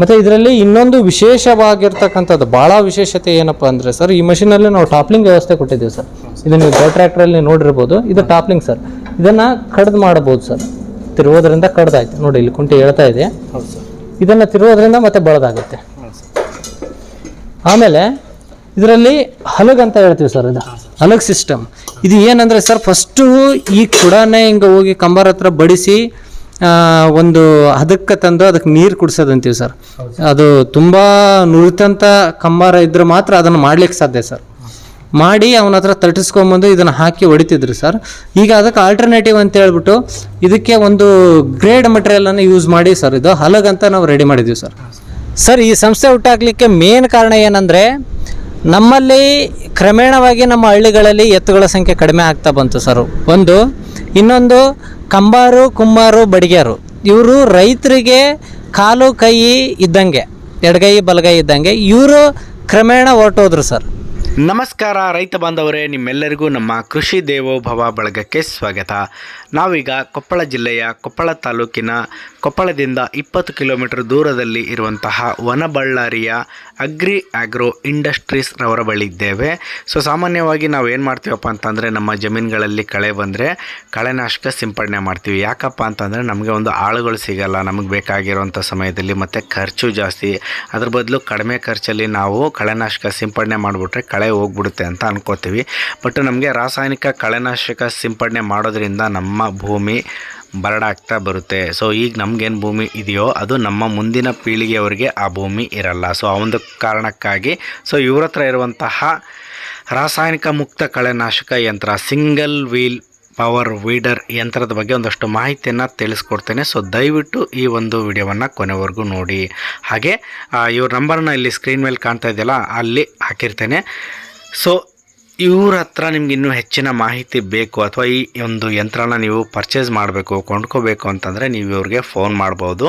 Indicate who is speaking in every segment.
Speaker 1: ಮತ್ತು ಇದರಲ್ಲಿ ಇನ್ನೊಂದು ವಿಶೇಷವಾಗಿರ್ತಕ್ಕಂಥದ್ದು ಭಾಳ ವಿಶೇಷತೆ ಏನಪ್ಪ ಅಂದರೆ ಸರ್ ಈ ಮಷಿನಲ್ಲಿ ನಾವು ಟಾಪ್ಲಿಂಗ್ ವ್ಯವಸ್ಥೆ ಕೊಟ್ಟಿದ್ದೀವಿ ಸರ್. ಇದು ನೀವು ದೊಡ್ಡ ಟ್ರ್ಯಾಕ್ಟ್ರಲ್ಲಿ ನೋಡಿರ್ಬೋದು ಇದು ಟಾಪ್ಲಿಂಗ್ ಸರ್. ಇದನ್ನು ಕಡ್ದು ಮಾಡಬಹುದು ಸರ್. ತಿರುವುದರಿಂದ ಕಡ್ದಾಯ್ತು. ನೋಡಿ ಇಲ್ಲಿ ಕುಂಟಿ ಹೇಳ್ತಾ ಇದೆ. ಇದನ್ನು ತಿರುವುದರಿಂದ ಮತ್ತೆ ಬಳದಾಗುತ್ತೆ. ಆಮೇಲೆ ಇದರಲ್ಲಿ ಹಲಗ್ ಅಂತ ಹೇಳ್ತೀವಿ ಸರ್ ಇದು. ಹಲಗ್ ಸಿಸ್ಟಮ್. ಇದು ಏನಂದರೆ ಸರ್ ಫಸ್ಟು ಈ ಕುಡಾನೆ ಹಿಂಗೆ ಹೋಗಿ ಕಂಬಾರ ಹತ್ರ ಬಡಿಸಿ ಒಂದು ಹದಕ್ಕೆ ತಂದು ಅದಕ್ಕೆ ನೀರು ಕುಡಿಸೋದಂತೀವಿ ಸರ್. ಅದು ತುಂಬ ನುರಿತಂಥ ಕಂಬಾರ ಇದ್ರೆ ಮಾತ್ರ ಅದನ್ನು ಮಾಡ್ಲಿಕ್ಕೆ ಸಾಧ್ಯ ಸರ್. ಮಾಡಿ ಅವನ ಹತ್ರ ತಟ್ಟಿಸ್ಕೊಂಬಂದು ಇದನ್ನು ಹಾಕಿ ಹೊಡಿತಿದ್ರು ಸರ್. ಈಗ ಅದಕ್ಕೆ ಆಲ್ಟರ್ನೇಟಿವ್ ಅಂತ ಹೇಳ್ಬಿಟ್ಟು ಇದಕ್ಕೆ ಒಂದು ಗ್ರೇಡ್ ಮಟೀರಿಯಲನ್ನು ಯೂಸ್ ಮಾಡಿ ಸರ್. ಇದು ಹಲಗಂತ ನಾವು ರೆಡಿ ಮಾಡಿದ್ದೀವಿ ಸರ್. ಸರ್, ಈ ಸಂಸ್ಥೆ ಹುಟ್ಟಾಕ್ಲಿಕ್ಕೆ ಮೇನ್ ಕಾರಣ ಏನಂದರೆ ನಮ್ಮಲ್ಲಿ ಕ್ರಮೇಣವಾಗಿ ನಮ್ಮ ಹಳ್ಳಿಗಳಲ್ಲಿ ಎತ್ತುಗಳ ಸಂಖ್ಯೆ ಕಡಿಮೆ ಆಗ್ತಾ ಬಂತು ಸರ್. ಒಂದು, ಇನ್ನೊಂದು ಕಂಬಾರು, ಕುಂಬಾರು, ಬಡಿಗೆರು. ಇವರು ರೈತರಿಗೆ ಕಾಲು, ಕೈ ಇದ್ದಂಗೆ, ಎಡಗೈ, ಬಲಗೈ ಇದ್ದಂಗೆ ಇವರು ಕ್ರಮೇಣ ಹೊರಟೋದ್ರು ಸರ್.
Speaker 2: ನಮಸ್ಕಾರ ರೈತ ಬಾಂಧವರೇ, ನಿಮ್ಮೆಲ್ಲರಿಗೂ ನಮ್ಮ ಕೃಷಿ ದೇವೋಭವ ಬಳಗಕ್ಕೆ ಸ್ವಾಗತ. ನಾವೀಗ ಕೊಪ್ಪಳ ಜಿಲ್ಲೆಯ ಕೊಪ್ಪಳ ತಾಲೂಕಿನ ಕೊಪ್ಪಳದಿಂದ ಇಪ್ಪತ್ತು ಕಿಲೋಮೀಟರ್ ದೂರದಲ್ಲಿ ಇರುವಂತಹ ವನಬಳ್ಳಾರಿಯ ಅಗ್ರಿ ಆಗ್ರೋ ಇಂಡಸ್ಟ್ರೀಸ್ ರವರ ಬಳಿ ಇದ್ದೇವೆ. ಸೊ, ಸಾಮಾನ್ಯವಾಗಿ ನಾವು ಏನು ಮಾಡ್ತೀವಪ್ಪ ಅಂತಂದರೆ ನಮ್ಮ ಜಮೀನುಗಳಲ್ಲಿ ಕಳೆ ಬಂದರೆ ಕಳೆನಾಶಕ ಸಿಂಪಡಣೆ ಮಾಡ್ತೀವಿ. ಯಾಕಪ್ಪ ಅಂತಂದರೆ ನಮಗೆ ಒಂದು ಆಳುಗಳು ಸಿಗಲ್ಲ, ನಮಗೆ ಬೇಕಾಗಿರುವಂಥ ಸಮಯದಲ್ಲಿ ಮತ್ತು ಖರ್ಚು ಜಾಸ್ತಿ. ಅದ್ರ ಬದಲು ಕಡಿಮೆ ಖರ್ಚಲ್ಲಿ ನಾವು ಕಳೆನಾಶಕ ಸಿಂಪಡಣೆ ಮಾಡಿಬಿಟ್ರೆ ಕಳೆ ಹೋಗ್ಬಿಡುತ್ತೆ ಅಂತ ಅನ್ಕೋತೀವಿ. ಬಟ್ ನಮಗೆ ರಾಸಾಯನಿಕ ಕಳೆನಾಶಕ ಸಿಂಪಡಣೆ ಮಾಡೋದ್ರಿಂದ ನಮ್ಮ ಭೂಮಿ ಬರಡಾಗ್ತಾ ಬರುತ್ತೆ. ಸೊ ಈಗ ನಮಗೇನು ಭೂಮಿ ಇದೆಯೋ, ಅದು ನಮ್ಮ ಮುಂದಿನ ಪೀಳಿಗೆಯವರಿಗೆ ಆ ಭೂಮಿ ಇರಲ್ಲ. ಸೊ ಆ ಒಂದು ಕಾರಣಕ್ಕಾಗಿ ಸೊ ಇವ್ರ ಹತ್ರ ಇರುವಂತಹ ರಾಸಾಯನಿಕ ಮುಕ್ತ ಕಳೆನಾಶಕ ಯಂತ್ರ ಸಿಂಗಲ್ ವೀಲ್ ಪವರ್ ವೀಡರ್ ಯಂತ್ರದ ಬಗ್ಗೆ ಒಂದಷ್ಟು ಮಾಹಿತಿಯನ್ನು ತಿಳಿಸ್ಕೊಡ್ತೇನೆ. ಸೊ ದಯವಿಟ್ಟು ಈ ಒಂದು ವಿಡಿಯೋವನ್ನು ಕೊನೆವರೆಗೂ ನೋಡಿ. ಹಾಗೆ ಇವ್ರ ನಂಬರ್ನ ಇಲ್ಲಿ ಸ್ಕ್ರೀನ್ ಮೇಲೆ ಕಾಣ್ತಾ ಇದೆಯಲ್ಲ, ಅಲ್ಲಿ ಹಾಕಿರ್ತೇನೆ. ಸೊ ಇವ್ರ ಹತ್ರ ನಿಮ್ಗೆ ಇನ್ನೂ ಹೆಚ್ಚಿನ ಮಾಹಿತಿ ಬೇಕು ಅಥವಾ ಈ ಒಂದು ಯಂತ್ರನ ನೀವು ಪರ್ಚೇಸ್ ಮಾಡಬೇಕು, ಕೊಂಡ್ಕೋಬೇಕು ಅಂತಂದರೆ ನೀವು ಇವ್ರಿಗೆ ಫೋನ್ ಮಾಡ್ಬೋದು.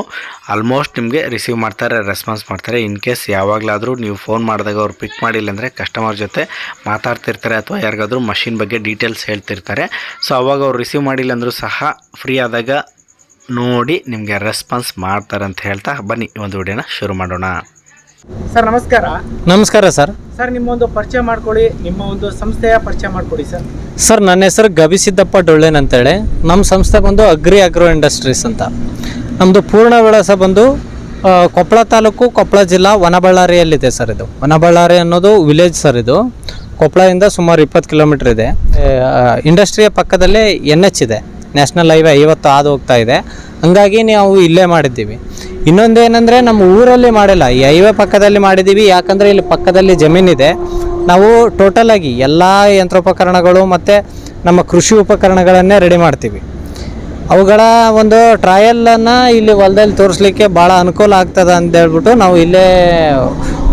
Speaker 2: ಆಲ್ಮೋಸ್ಟ್ ನಿಮಗೆ ರಿಸೀವ್ ಮಾಡ್ತಾರೆ ರೆಸ್ಪಾನ್ಸ್ ಮಾಡ್ತಾರೆ. ಇನ್ ಕೇಸ್ ಯಾವಾಗಲಾದರೂ ನೀವು ಫೋನ್ ಮಾಡಿದಾಗ ಅವ್ರು ಪಿಕ್ ಮಾಡಿಲ್ಲ ಅಂದರೆ ಕಸ್ಟಮರ್ ಜೊತೆ ಮಾತಾಡ್ತಿರ್ತಾರೆ ಅಥವಾ ಯಾರಿಗಾದರೂ ಮಷಿನ್ ಬಗ್ಗೆ ಡೀಟೇಲ್ಸ್ ಹೇಳ್ತಿರ್ತಾರೆ. ಸೊ ಅವಾಗ ಅವ್ರು ರಿಸೀವ್ ಮಾಡಿಲ್ಲ ಅಂದರೂ ಸಹ ಫ್ರೀ ಆದಾಗ ನೋಡಿ ನಿಮಗೆ ರೆಸ್ಪಾನ್ಸ್ ಮಾಡ್ತಾರೆ ಅಂತ ಹೇಳ್ತಾ ಬನ್ನಿ ಒಂದು ವಿಡಿಯೋನ ಶುರು ಮಾಡೋಣ.
Speaker 3: ಸರ್ ನಮಸ್ಕಾರ.
Speaker 1: ನಮಸ್ಕಾರ ಸರ್.
Speaker 3: ಸರ್ ನಿಮ್ಮ ಒಂದು ಪರಿಚಯ ಮಾಡ್ಕೊಳ್ಳಿ. ನಿಮ್ಮ ಒಂದು ಸಂಸ್ಥೆಯ ಪರಿಚಯ ಮಾಡ್ಕೊಡಿ ಸರ್.
Speaker 1: ಸರ್ ನನ್ನ ಹೆಸರು ಗವಿಸಿದ್ದಪ್ಪ ಡೊಳ್ಳೆನ್ ಅಂತೇಳಿ. ನಮ್ಮ ಸಂಸ್ಥೆ ಬಂದು ಅಗ್ರಿ ಅಗ್ರೋ ಇಂಡಸ್ಟ್ರೀಸ್ ಅಂತ. ನಮ್ಮದು ಪೂರ್ಣ ವಿಳಾಸ ಬಂದು ಕೊಪ್ಪಳ ತಾಲೂಕು ಕೊಪ್ಪಳ ಜಿಲ್ಲಾ ವನಬಳ್ಳಾರಿಯಲ್ಲಿದೆ ಸರ್ ಇದು. ವನಬಳ್ಳಾರಿ ಅನ್ನೋದು ವಿಲೇಜ್ ಸರ್ ಇದು. ಕೊಪ್ಪಳದಿಂದ ಸುಮಾರು ಇಪ್ಪತ್ತು ಕಿಲೋಮೀಟ್ರ್ ಇದೆ. ಇಂಡಸ್ಟ್ರಿಯ ಪಕ್ಕದಲ್ಲೇ ಎನ್ ಎಚ್ ಇದೆ. ನ್ಯಾಷನಲ್ ಹೈವೇ ಐವತ್ತು ಹಾದು ಹೋಗ್ತಾ ಇದೆ. ಹಂಗಾಗಿ ನಾವು ಇಲ್ಲೇ ಮಾಡಿದ್ದೀವಿ. ಇನ್ನೊಂದೇನೆಂದರೆ ನಮ್ಮ ಊರಲ್ಲಿ ಮಾಡಿಲ್ಲ. ಈ ಹೈವೇ ಪಕ್ಕದಲ್ಲಿ ಮಾಡಿದ್ದೀವಿ ಯಾಕಂದರೆ ಇಲ್ಲಿ ಪಕ್ಕದಲ್ಲಿ ಜಮೀನಿದೆ ನಾವು ಟೋಟಲ್ ಆಗಿ ಎಲ್ಲ ಯಂತ್ರೋಪಕರಣಗಳು ಮತ್ತು ನಮ್ಮ ಕೃಷಿ ಉಪಕರಣಗಳನ್ನೇ ರೆಡಿ ಮಾಡ್ತೀವಿ. ಅವುಗಳ ಒಂದು ಟ್ರಯಲನ್ನು ಇಲ್ಲಿ ಹೊಲದಲ್ಲಿ ತೋರಿಸ್ಲಿಕ್ಕೆ ಭಾಳ ಅನುಕೂಲ ಆಗ್ತದೆ ಅಂತ ಹೇಳ್ಬಿಟ್ಟು ನಾವು ಇಲ್ಲೇ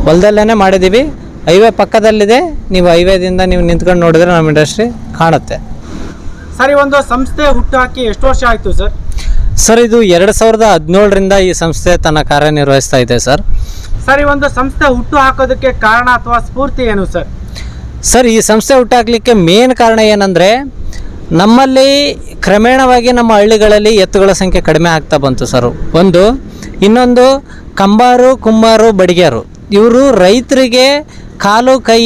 Speaker 1: ಹೊಲದಲ್ಲೇ ಮಾಡಿದ್ದೀವಿ ಹೈವೇ ಪಕ್ಕದಲ್ಲಿದೆ. ನೀವು ಹೈವೇದಿಂದ ನೀವು ನಿಂತ್ಕೊಂಡು ನೋಡಿದ್ರೆ ನಮ್ಮ ಇಂಡಸ್ಟ್ರಿ ಕಾಣುತ್ತೆ.
Speaker 3: ಸರ್, ಒಂದು ಸಂಸ್ಥೆ ಹುಟ್ಟು ಹಾಕಿ ಎಷ್ಟು ವರ್ಷ ಆಯಿತು ಸರ್?
Speaker 1: ಸರ್ ಇದು ಎರಡು ಸಾವಿರದ ಹದಿನೇಳರಿಂದ ಈ ಸಂಸ್ಥೆ ತನ್ನ ಕಾರ್ಯನಿರ್ವಹಿಸ್ತಾ ಇದೆ ಸರ್.
Speaker 3: ಸರ್ ಈ ಒಂದು ಸಂಸ್ಥೆ ಹುಟ್ಟು ಹಾಕೋದಕ್ಕೆ ಕಾರಣ ಅಥವಾ ಸ್ಫೂರ್ತಿ ಏನು ಸರ್?
Speaker 1: ಸರ್ ಈ ಸಂಸ್ಥೆ ಹುಟ್ಟಾಕ್ಲಿಕ್ಕೆ ಮೇನ್ ಕಾರಣ ಏನಂದರೆ ನಮ್ಮಲ್ಲಿ ಕ್ರಮೇಣವಾಗಿ ನಮ್ಮ ಹಳ್ಳಿಗಳಲ್ಲಿ ಎತ್ತುಗಳ ಸಂಖ್ಯೆ ಕಡಿಮೆ ಆಗ್ತಾ ಬಂತು ಸರ್. ಒಂದು ಇನ್ನೊಂದು ಕಂಬಾರು ಕುಂಬಾರು ಬಡಿಗೆರು ಇವರು ರೈತರಿಗೆ ಕಾಲು ಕೈ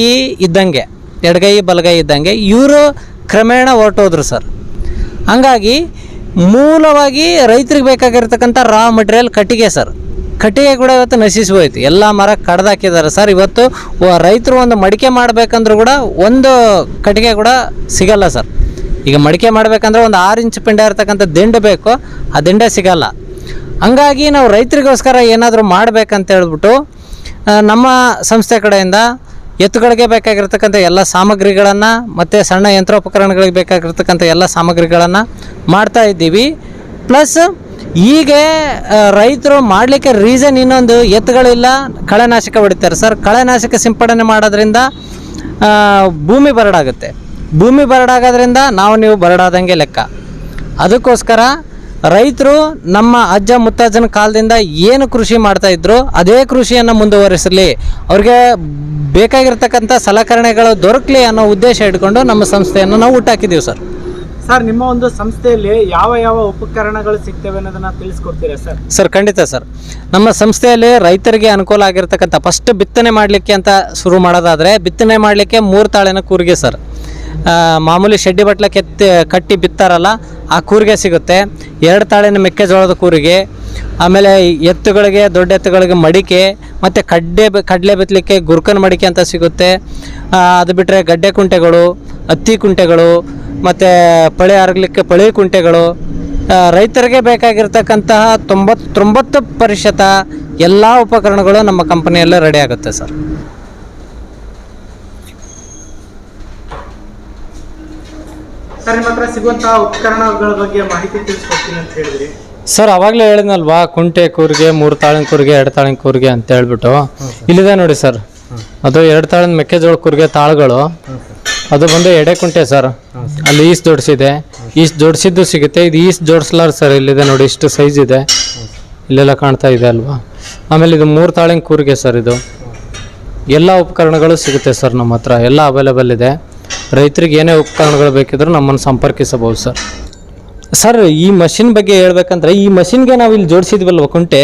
Speaker 1: ಇದ್ದಂಗೆ ಎಡಗೈ ಬಲಗೈ ಇದ್ದಂಗೆ ಇವರು ಕ್ರಮೇಣ ಹೊರಟೋದ್ರು ಸರ್. ಹಂಗಾಗಿ ಮೂಲವಾಗಿ ರೈತರಿಗೆ ಬೇಕಾಗಿರ್ತಕ್ಕಂಥ ರಾ ಮಟೀರಿಯಲ್ ಕಟ್ಟಿಗೆ ಸರ್ ಕಟ್ಟಿಗೆ ಕೂಡ ಇವತ್ತು ನಶಿಸಿ ಹೋಯ್ತು. ಎಲ್ಲ ಮರ ಕಡ್ದಾಕಿದ್ದಾರೆ ಸರ್ ಇವತ್ತು ರೈತರು ಒಂದು ಮಡಿಕೆ ಮಾಡಬೇಕಂದ್ರೂ ಕೂಡ ಒಂದು ಕಟ್ಟಿಗೆ ಕೂಡ ಸಿಗಲ್ಲ ಸರ್ ಈಗ ಮಡಿಕೆ ಮಾಡಬೇಕಂದ್ರೆ ಒಂದು ಆರು ಇಂಚ್ ಪಿಂಡ ಇರ್ತಕ್ಕಂಥ ದಿಂಡು ಬೇಕು. ಆ ದಿಂಡೆ ಸಿಗಲ್ಲ. ಹಂಗಾಗಿ ನಾವು ರೈತರಿಗೋಸ್ಕರ ಏನಾದರೂ ಮಾಡಬೇಕಂತ ಹೇಳ್ಬಿಟ್ಟು ನಮ್ಮ ಸಂಸ್ಥೆ ಕಡೆಯಿಂದ ಎತ್ತುಗಳಿಗೆ ಬೇಕಾಗಿರ್ತಕ್ಕಂಥ ಎಲ್ಲ ಸಾಮಗ್ರಿಗಳನ್ನು ಮತ್ತು ಸಣ್ಣ ಯಂತ್ರೋಪಕರಣಗಳಿಗೆ ಬೇಕಾಗಿರ್ತಕ್ಕಂಥ ಎಲ್ಲ ಸಾಮಗ್ರಿಗಳನ್ನು ಮಾಡ್ತಾ ಇದ್ದೀವಿ. ಪ್ಲಸ್ ಈಗ ರೈತರು ಮಾಡಲಿಕ್ಕೆ ರೀಸನ್ ಇನ್ನೊಂದು, ಎತ್ತುಗಳಿಲ್ಲ, ಕಳೆನಾಶಕ ಹೊಡಿತಾರೆ. ಸರ್, ಕಳೆನಾಶಕ ಸಿಂಪಡಣೆ ಮಾಡೋದ್ರಿಂದ ಭೂಮಿ ಬರಡಾಗುತ್ತೆ. ಭೂಮಿ ಬರಡಾಗೋದ್ರಿಂದ ನಾವು ನೀವು ಬರಡಾದಂಗೆ ಲೆಕ್ಕ. ಅದಕ್ಕೋಸ್ಕರ ರೈತರು ನಮ್ಮ ಅಜ್ಜ ಮುತ್ತಜ್ಜನ ಕಾಲದಿಂದ ಏನು ಕೃಷಿ ಮಾಡ್ತಾ ಇದ್ರು ಅದೇ ಕೃಷಿಯನ್ನು ಮುಂದುವರಿಸಲಿ ಅವ್ರಿಗೆ ಬೇಕಾಗಿರ್ತಕ್ಕಂಥ ಸಲಕರಣೆಗಳು ದೊರಕಲಿ ಅನ್ನೋ ಉದ್ದೇಶ ಇಟ್ಕೊಂಡು ನಮ್ಮ ಸಂಸ್ಥೆಯನ್ನು ನಾವು ಹುಟ್ಟಾಕಿದ್ದೀವಿ ಸರ್.
Speaker 3: ಸರ್ ನಿಮ್ಮ ಒಂದು ಸಂಸ್ಥೆಯಲ್ಲಿ ಯಾವ ಯಾವ ಉಪಕರಣಗಳು ಸಿಗ್ತವೆ ಅನ್ನೋದನ್ನ ತಿಳಿಸ್ಕೊಡ್ತೀರಾ ಸರ್?
Speaker 1: ಸರ್ ಖಂಡಿತ ಸರ್. ನಮ್ಮ ಸಂಸ್ಥೆಯಲ್ಲಿ ರೈತರಿಗೆ ಅನುಕೂಲ ಆಗಿರ್ತಕ್ಕಂಥ ಫಸ್ಟ್ ಬಿತ್ತನೆ ಮಾಡಲಿಕ್ಕೆ ಅಂತ ಶುರು ಮಾಡೋದಾದರೆ ಬಿತ್ತನೆ ಮಾಡಲಿಕ್ಕೆ ಮೂರು ತಾಳಿನ ಕೂರಿಗೆ ಸರ್. ಮಾಮೂಲಿ ಶೆಡ್ಡಿ ಬಟ್ಲ ಕೆತ್ತಿ ಕಟ್ಟಿ ಬಿತ್ತಾರಲ್ಲ ಆ ಕೂರಿಗೆ ಸಿಗುತ್ತೆ. ಎರಡು ತಾಳಿನ ಮೆಕ್ಕೆಜೋಳದ ಕೂರಿಗೆ, ಆಮೇಲೆ ಎತ್ತುಗಳಿಗೆ, ದೊಡ್ಡ ಎತ್ತುಗಳಿಗೆ ಮಡಿಕೆ, ಮತ್ತು ಕಡ್ಡೆ ಕಡಲೆ ಬಿತ್ತಲಿಕ್ಕೆ ಗುರ್ಕನ್ ಮಡಿಕೆ ಅಂತ ಸಿಗುತ್ತೆ. ಅದು ಬಿಟ್ಟರೆ ಗಡ್ಡೆ ಕುಂಟೆಗಳು, ಹತ್ತಿ ಕುಂಟೆಗಳು, ಮತ್ತು ಪಳೆ ಹರಗಲಿಕ್ಕೆ ಪಳೆ ಕುಂಟೆಗಳು. ರೈತರಿಗೆ ಬೇಕಾಗಿರ್ತಕ್ಕಂತಹ ತೊಂಬತ್ತು ಪ್ರತಿಶತ ಎಲ್ಲ ಉಪಕರಣಗಳು ನಮ್ಮ ಕಂಪನಿಯಲ್ಲೇ ರೆಡಿ ಆಗುತ್ತೆ ಸರ್.
Speaker 3: ಸರ್ ನಿಮ್ಮ ಹತ್ರ ಸಿಗುವಂತಹ ಉಪಕರಣಗಳ ಬಗ್ಗೆ ಮಾಹಿತಿ ತಿಳಿಸ್ಕೊಡ್ತೀನಿ ಅಂತ ಹೇಳಿದ್ರಿ.
Speaker 1: ಸರ್ ಅವಾಗಲೇ ಹೇಳಿದ್ನಲ್ವಾ ಕುಂಟೆ ಕೂರಿಗೆ ಮೂರು ತಾಳಿನ ಕೂರಿಗೆ ಎರಡು ತಾಳಿನ ಕೂರಿಗೆ ಅಂತ ಹೇಳ್ಬಿಟ್ಟು. ಇಲ್ಲಿದೆ ನೋಡಿ ಸರ್. ಅದು ಎರಡು ತಾಳಿನ ಮೆಕ್ಕೆಜೋಳ ಕೂರಿಗೆ ತಾಳುಗಳು. ಅದು ಬಂದು ಎಡೆ ಕುಂಟೆ ಸರ್. ಅಲ್ಲಿ ಈಸ್ ಜೋಡಿಸಿದೆ. ಈಸ್ ಜೋಡಿಸಿದ್ದು ಸಿಗುತ್ತೆ. ಇದು ಈಸ್ ಜೋಡಿಸ್ಲಾರ ಸರ್ ಇಲ್ಲಿದೆ ನೋಡಿ ಇಷ್ಟು ಸೈಜ್ ಇದೆ. ಇಲ್ಲೆಲ್ಲ ಕಾಣ್ತಾ ಇದೆ ಅಲ್ವಾ? ಆಮೇಲೆ ಇದು ಮೂರು ತಾಳಿನ ಕೂರಿಗೆ ಸರ್ ಇದು. ಎಲ್ಲ ಉಪಕರಣಗಳು ಸಿಗುತ್ತೆ ಸರ್ ನಮ್ಮ ಹತ್ರ. ಎಲ್ಲ ಅವೈಲೇಬಲ್ ಇದೆ. ರೈತರಿಗೆ ಏನೇ ಉಪಕರಣಗಳು ಬೇಕಿದ್ರೂ ನಮ್ಮನ್ನು ಸಂಪರ್ಕಿಸಬಹುದು, ಸರ್. ಸರ್, ಈ ಮಷಿನ್ ಬಗ್ಗೆ ಹೇಳ್ಬೇಕಂದ್ರೆ ಈ ಮಷಿನ್ಗೆ ನಾವು ಇಲ್ಲಿ ಜೋಡಿಸಿದ್ವಲ್ವ ಕುಂಟೆ?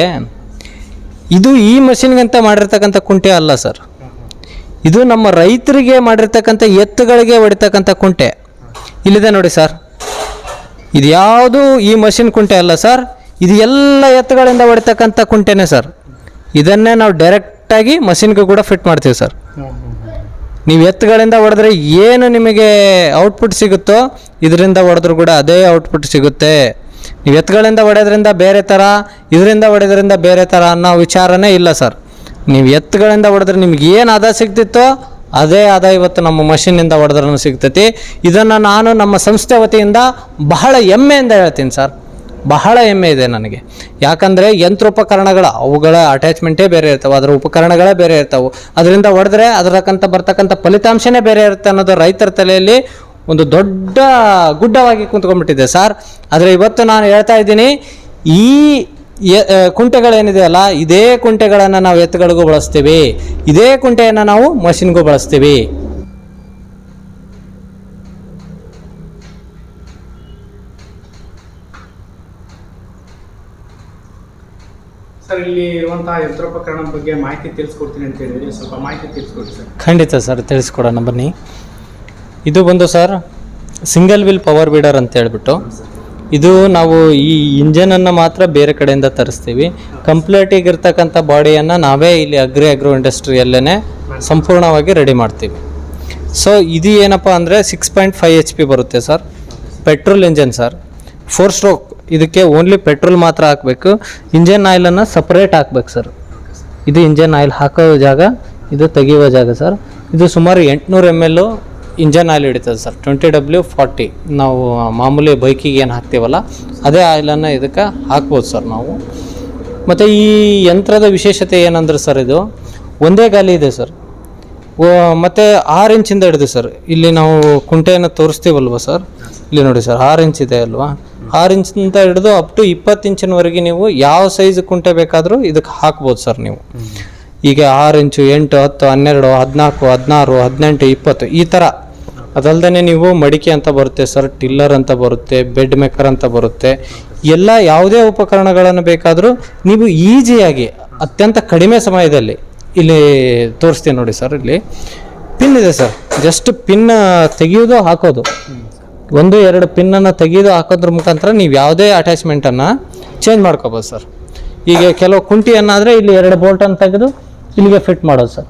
Speaker 1: ಇದು ಈ ಮಷಿನ್ಗಂತ ಮಾಡಿರ್ತಕ್ಕಂಥ ಕುಂಟೆ ಅಲ್ಲ, ಸರ್. ಇದು ನಮ್ಮ ರೈತರಿಗೆ ಮಾಡಿರ್ತಕ್ಕಂಥ ಎತ್ತುಗಳಿಗೆ ಹೊಡಿತಕ್ಕಂಥ ಕುಂಟೆ. ಇಲ್ಲಿದೆ ನೋಡಿ, ಸರ್. ಇದು ಯಾವುದು ಈ ಮಷಿನ್ ಕುಂಟೆ ಅಲ್ಲ, ಸರ್. ಇದು ಎಲ್ಲ ಎತ್ತುಗಳಿಂದ ಹೊಡಿತಕ್ಕಂಥ ಕುಂಟೆನೇ, ಸರ್. ಇದನ್ನೇ ನಾವು ಡೈರೆಕ್ಟಾಗಿ ಮಷಿನ್ಗೆ ಕೂಡ ಫಿಟ್ ಮಾಡ್ತೀವಿ, ಸರ್. ನೀವು ಎತ್ತುಗಳಿಂದ ಹೊಡೆದ್ರೆ ಏನು ನಿಮಗೆ ಔಟ್ಪುಟ್ ಸಿಗುತ್ತೋ ಇದರಿಂದ ಹೊಡೆದ್ರು ಕೂಡ ಅದೇ ಔಟ್ಪುಟ್ ಸಿಗುತ್ತೆ. ನೀವು ಎತ್ತುಗಳಿಂದ ಹೊಡೆಯೋದ್ರಿಂದ ಬೇರೆ ಥರ ಇದರಿಂದ ಹೊಡೆಯೋದ್ರಿಂದ ಬೇರೆ ಥರ ಅನ್ನೋ ವಿಚಾರನೇ ಇಲ್ಲ ಸರ್. ನೀವು ಎತ್ತುಗಳಿಂದ ಹೊಡೆದ್ರೆ ನಿಮ್ಗೆ ಏನು ಆದಾಯ ಸಿಗ್ತಿತ್ತೋ ಅದೇ ಆದಾಯ ಇವತ್ತು ನಮ್ಮ ಮಷಿನ್ನಿಂದ ಹೊಡೆದ್ರೂ ಸಿಗ್ತೈತಿ. ಇದನ್ನು ನಾನು ನಮ್ಮ ಸಂಸ್ಥೆ ವತಿಯಿಂದ ಬಹಳ ಹೆಮ್ಮೆಯಿಂದ ಹೇಳ್ತೀನಿ ಸರ್. ಬಹಳ ಹೆಮ್ಮೆ ಇದೆ ನನಗೆ. ಯಾಕಂದರೆ ಯಂತ್ರೋಪಕರಣಗಳ, ಅವುಗಳ ಅಟ್ಯಾಚ್ಮೆಂಟೇ ಬೇರೆ ಇರ್ತವೆ, ಅದರ ಉಪಕರಣಗಳೇ ಬೇರೆ ಇರ್ತವೆ. ಅದರಿಂದ ಹೊಡೆದ್ರೆ ಅದರಕ್ಕಂಥ ಬರ್ತಕ್ಕಂಥ ಫಲಿತಾಂಶನೇ ಬೇರೆ ಇರುತ್ತೆ ಅನ್ನೋದು ರೈತರ ತಲೆಯಲ್ಲಿ ಒಂದು ದೊಡ್ಡ ಗುಡ್ಡವಾಗಿ ಕುಂತ್ಕೊಂಡ್ಬಿಟ್ಟಿದೆ. ಸರ್, ಆದರೆ ಇವತ್ತು ನಾನು ಹೇಳ್ತಾ ಇದ್ದೀನಿ, ಈ ಕುಂಟೆಗಳೇನಿದೆಯಲ್ಲ ಇದೇ ಕುಂಟೆಗಳನ್ನು ನಾವು ಎತ್ತುಗಳಿಗೂ ಬಳಸ್ತೀವಿ. ಇದೇ ಕುಂಟೆಯನ್ನು ನಾವು ಮಷಿನ್ಗೂ ಬಳಸ್ತೀವಿ.
Speaker 3: ಸರ್, ಇಲ್ಲಿ ಇರುವಂತಹ ಯಂತ್ರೋಪಕರಣ ಬಗ್ಗೆ ಮಾಹಿತಿ ತಿಳಿಸ್ಕೊಡ್ತೀನಿ ಅಂತ ಹೇಳಿದ್ರಿ. ಸ್ವಲ್ಪ ಮಾಹಿತಿ ತಿಳಿಸ್ಕೊಡಿ ಸರ್.
Speaker 1: ಖಂಡಿತ ಸರ್, ತಿಳಿಸ್ಕೊಡೋಣ. ಬನ್ನಿ. ಇದು ಬಂದು sir single wheel power weeder ಅಂತ ಹೇಳ್ಬಿಟ್ಟು. ಇದು ನಾವು ಈ ಇಂಜನನ್ನು ಮಾತ್ರ ಬೇರೆ ಕಡೆಯಿಂದ ತರಿಸ್ತೀವಿ. ಕಂಪ್ಲೀಟಿಗೆ ಇರ್ತಕ್ಕಂಥ ಬಾಡಿಯನ್ನು ನಾವೇ ಇಲ್ಲಿ ಅಗ್ರಿ ಅಗ್ರೋ ಇಂಡಸ್ಟ್ರಿಯಲ್ಲೇ ಸಂಪೂರ್ಣವಾಗಿ ರೆಡಿ ಮಾಡ್ತೀವಿ. ಸೊ ಇದು ಏನಪ್ಪ ಅಂದರೆ six point five H P ಬರುತ್ತೆ sir. Petrol engine sir. Four stroke ಇದಕ್ಕೆ ಓನ್ಲಿ ಪೆಟ್ರೋಲ್ ಮಾತ್ರ ಹಾಕಬೇಕು. ಇಂಜನ್ ಆಯಿಲನ್ನು ಸಪ್ರೇಟ್ ಹಾಕ್ಬೇಕು ಸರ್ ಇದು ಇಂಜನ್ ಆಯಿಲ್ ಹಾಕೋ ಜಾಗ, ಇದು ತೆಗೆಯುವ ಜಾಗ ಸರ್ ಇದು ಸುಮಾರು ಎಂಟುನೂರು ಎಂ ಎಲ್ಲು ಇಂಜನ್ ಆಯಿಲ್ ಹಿಡಿತದೆ ಸರ್ ಟ್ವೆಂಟಿ ಡಬ್ಲ್ಯೂ ಫಾರ್ಟಿ ನಾವು ಮಾಮೂಲಿ ಬೈಕಿಗೆ ಏನು ಹಾಕ್ತೀವಲ್ಲ, ಅದೇ ಆಯಿಲನ್ನು ಇದಕ್ಕೆ ಹಾಕ್ಬೋದು ಸರ್ ನಾವು. ಮತ್ತು ಈ ಯಂತ್ರದ ವಿಶೇಷತೆ ಏನಂದ್ರೆ ಸರ್ ಇದು, ಒಂದೇ ಗಾಲಿ ಇದೆ ಸರ್ ಮತ್ತು ಆರು ಇಂಚಿಂದ ಹಿಡಿದು ಸರ್ ಇಲ್ಲಿ ನಾವು ಕುಂಟೆಯನ್ನು ತೋರಿಸ್ತೀವಲ್ವ ಸರ್ ಇಲ್ಲಿ ನೋಡಿ ಸರ್ ಆರು ಇಂಚ್ ಇದೆ ಅಲ್ವಾ? ಆರು ಇಂಚಿಂದ ಹಿಡಿದು ಅಪ್ ಟು ಇಪ್ಪತ್ತು ಇಂಚಿನವರೆಗೆ ನೀವು ಯಾವ ಸೈಜ್ ಕುಂಟೆ ಬೇಕಾದರೂ ಇದಕ್ಕೆ ಹಾಕ್ಬೋದು ಸರ್ ನೀವು. ಈಗ ಆರು ಇಂಚು ಎಂಟು, ಹತ್ತು, ಹನ್ನೆರಡು, ಹದಿನಾಲ್ಕು, ಹದಿನಾರು, ಹದಿನೆಂಟು, ಇಪ್ಪತ್ತು ಈ ಥರ ಅದಲ್ದೇ ನೀವು ಮಡಿಕೆ ಅಂತ ಬರುತ್ತೆ ಸರ್, ಟಿಲ್ಲರ್ ಅಂತ ಬರುತ್ತೆ ಬೆಡ್ ಮೇಕರ್ ಅಂತ ಬರುತ್ತೆ. ಎಲ್ಲ ಯಾವುದೇ ಉಪಕರಣಗಳನ್ನು ಬೇಕಾದರೂ ನೀವು ಈಸಿಯಾಗಿ ಅತ್ಯಂತ ಕಡಿಮೆ ಸಮಯದಲ್ಲಿ ಇಲ್ಲಿ ತೋರಿಸ್ತೀನಿ ನೋಡಿ ಸರ್ ಇಲ್ಲಿ. ಪಿನ್ ಇದೆ ಸರ್ ಜಸ್ಟ್ ಪಿನ್ ತೆಗೆಯೋದು ಹಾಕೋದು. ಒಂದು ಎರಡು ಪಿನ್ನನ್ನು ತೆಗೆದು ಹಾಕೋದ್ರ ಮುಖಾಂತರ ನೀವು ಯಾವುದೇ ಅಟ್ಯಾಚ್ಮೆಂಟನ್ನು ಚೇಂಜ್ ಮಾಡ್ಕೋಬೋದು ಸರ್ ಈಗ ಕೆಲವು ಕುಂಟಿಯನ್ನಾದರೆ ಇಲ್ಲಿ ಎರಡು ಬೋಲ್ಟನ್ನು ತೆಗೆದು ಇಲ್ಲಿಗೆ ಫಿಟ್ ಮಾಡೋದು ಸರ್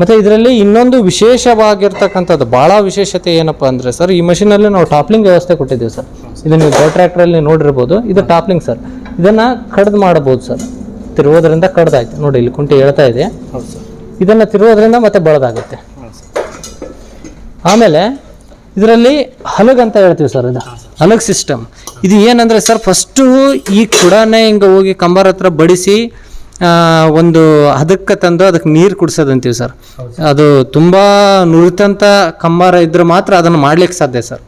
Speaker 1: ಮತ್ತು ಇದರಲ್ಲಿ ಇನ್ನೊಂದು ವಿಶೇಷವಾಗಿರ್ತಕ್ಕಂಥದ್ದು ಭಾಳ ವಿಶೇಷತೆ ಏನಪ್ಪ ಅಂದರೆ ಸರ್ ಈ ಮಷಿನಲ್ಲಿ ನಾವು ಟಾಪ್ಲಿಂಗ್ ವ್ಯವಸ್ಥೆ ಕೊಟ್ಟಿದ್ದೀವಿ ಸರ್ ಇದು ನೀವು ದೊಡ್ಡ ಟ್ರ್ಯಾಕ್ಟ್ರಲ್ಲಿ ನೋಡಿರ್ಬೋದು ಇದು ಟಾಪ್ಲಿಂಗ್ ಸರ್ ಇದನ್ನು ಕಡ್ದು ಮಾಡ್ಬೋದು ಸರ್ ತಿರುವುದರಿಂದ ಕಡ್ದಾಯ್ತು. ನೋಡಿ ಇಲ್ಲಿ ಕುಂಟೆ ಹೇಳ್ತಾ ಇದೆ. ಇದನ್ನು ತಿರುವುದರಿಂದ ಮತ್ತೆ ಬಳದಾಗುತ್ತೆ. ಆಮೇಲೆ ಇದರಲ್ಲಿ ಹಲಗ್ ಅಂತ ಹೇಳ್ತೀವಿ ಸರ್ ಇದು. ಹಲಗ್ ಸಿಸ್ಟಮ್ ಇದು ಏನಂದರೆ ಸರ್ ಫಸ್ಟು ಈ ಕುಡಾನೆ ಹಿಂಗೆ ಹೋಗಿ ಕಂಬಾರ ಹತ್ರ ಬಡಿಸಿ ಒಂದು ಹದಕ್ಕೆ ತಂದು ಅದಕ್ಕೆ ನೀರು ಕುಡಿಸೋದಂತೀವಿ ಸರ್. ಅದು ತುಂಬ ನುರಿತಂಥ ಕಂಬಾರ ಇದ್ರೆ ಮಾತ್ರ ಅದನ್ನು ಮಾಡ್ಲಿಕ್ಕೆ ಸಾಧ್ಯ ಸರ್.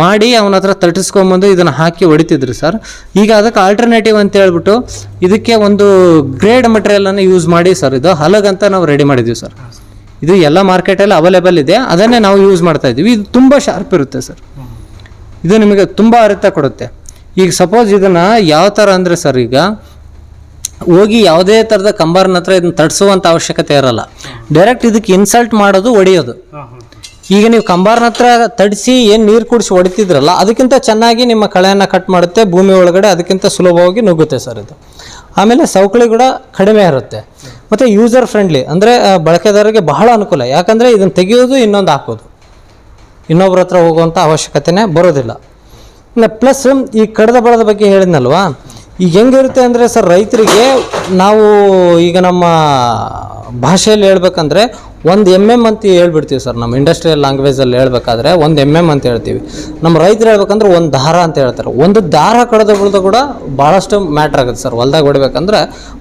Speaker 1: ಮಾಡಿ ಅವನ ಹತ್ರ ತಟ್ಟಿಸ್ಕೊಂಬಂದು ಇದನ್ನು ಹಾಕಿ ಹೊಡಿತಿದ್ರು ಸರ್. ಈಗ ಅದಕ್ಕೆ ಆಲ್ಟರ್ನೇಟಿವ್ ಅಂತ ಹೇಳ್ಬಿಟ್ಟು ಇದಕ್ಕೆ ಒಂದು ಗ್ರೇಡ್ ಮಟೀರಿಯಲನ್ನು ಯೂಸ್ ಮಾಡಿ ಸರ್. ಇದು ಹಲಗ್ ಅಂತ ನಾವು ರೆಡಿ ಮಾಡಿದ್ದೀವಿ ಸರ್. ಇದು ಎಲ್ಲ ಮಾರ್ಕೆಟಲ್ಲಿ ಅವೈಲೇಬಲ್ ಇದೆ. ಅದನ್ನೇ ನಾವು ಯೂಸ್ ಮಾಡ್ತಾ ಇದ್ದೀವಿ. ಇದು ತುಂಬ ಶಾರ್ಪ್ ಇರುತ್ತೆ ಸರ್. ಇದು ನಿಮಗೆ ತುಂಬ ಅರಿತ ಕೊಡುತ್ತೆ. ಈಗ ಸಪೋಸ್ ಇದನ್ನು ಯಾವ ಥರ ಅಂದರೆ ಸರ್, ಈಗ ಹೋಗಿ ಯಾವುದೇ ಥರದ ಕಂಬಾರ್ನ ಹತ್ರ ಇದನ್ನ ತಡಿಸುವಂಥ ಅವಶ್ಯಕತೆ ಇರಲ್ಲ. ಡೈರೆಕ್ಟ್ ಇದಕ್ಕೆ ಇನ್ಸಲ್ಟ್ ಮಾಡೋದು ಹೊಡೆಯೋದು ಈಗ ನೀವು ಕಂಬಾರ್ನ ಹತ್ರ ತಡಿಸಿ ಏನು ನೀರು ಕುಡಿಸಿ ಹೊಡಿತಿದ್ರಲ್ಲ ಅದಕ್ಕಿಂತ ಚೆನ್ನಾಗಿ ನಿಮ್ಮ ಕಳೆಯನ್ನು ಕಟ್ ಮಾಡುತ್ತೆ, ಭೂಮಿ ಒಳಗಡೆ ಅದಕ್ಕಿಂತ ಸುಲಭವಾಗಿ ನುಗ್ಗುತ್ತೆ ಸರ್ ಇದು. ಆಮೇಲೆ ಸವಕಳಿ ಕೂಡ ಕಡಿಮೆ ಇರುತ್ತೆ. ಮತ್ತು ಯೂಸರ್ ಫ್ರೆಂಡ್ಲಿ ಅಂದರೆ ಬಳಕೆದಾರರಿಗೆ ಬಹಳ ಅನುಕೂಲ. ಯಾಕಂದರೆ ಇದನ್ನು ತೆಗೆಯೋದು, ಇನ್ನೊಂದು ಹಾಕೋದು. ಇನ್ನೊಬ್ಬರ ಹತ್ರ ಹೋಗುವಂಥ ಅವಶ್ಯಕತೆನೇ ಬರೋದಿಲ್ಲ. ಪ್ಲಸ್ ಈ ಕಡದ ಬಳದ ಬಗ್ಗೆ ಹೇಳಿದ್ನಲ್ವಾ? ಈಗ ಹೆಂಗಿರುತ್ತೆ ಅಂದರೆ ಸರ್ ರೈತರಿಗೆ ನಾವು ಈಗ ನಮ್ಮ ಭಾಷೆಯಲ್ಲಿ ಹೇಳ್ಬೇಕಂದ್ರೆ ಒಂದು ಎಂ ಎಂ ಅಂತ ಹೇಳ್ಬಿಡ್ತೀವಿ ಸರ್ ನಮ್ಮ ಇಂಡಸ್ಟ್ರಿಯಲ್ ಲ್ಯಾಂಗ್ವೇಜಲ್ಲಿ ಹೇಳ್ಬೇಕಾದ್ರೆ ಒಂದು ಎಂ ಎಂ ಅಂತ ಹೇಳ್ತೀವಿ. ನಮ್ಮ ರೈತರು ಹೇಳ್ಬೇಕಂದ್ರೆ ಒಂದು ದಾರ ಅಂತ ಹೇಳ್ತಾರೆ. ಒಂದು ದಾರ ಕಡದ ಬಿಡ್ದು ಕೂಡ ಭಾಳಷ್ಟು ಮ್ಯಾಟ್ರ್ ಆಗುತ್ತೆ ಸರ್. ಹೊಲ್ದಾಗ ಹೊಡಿಬೇಕಂದ್ರೆ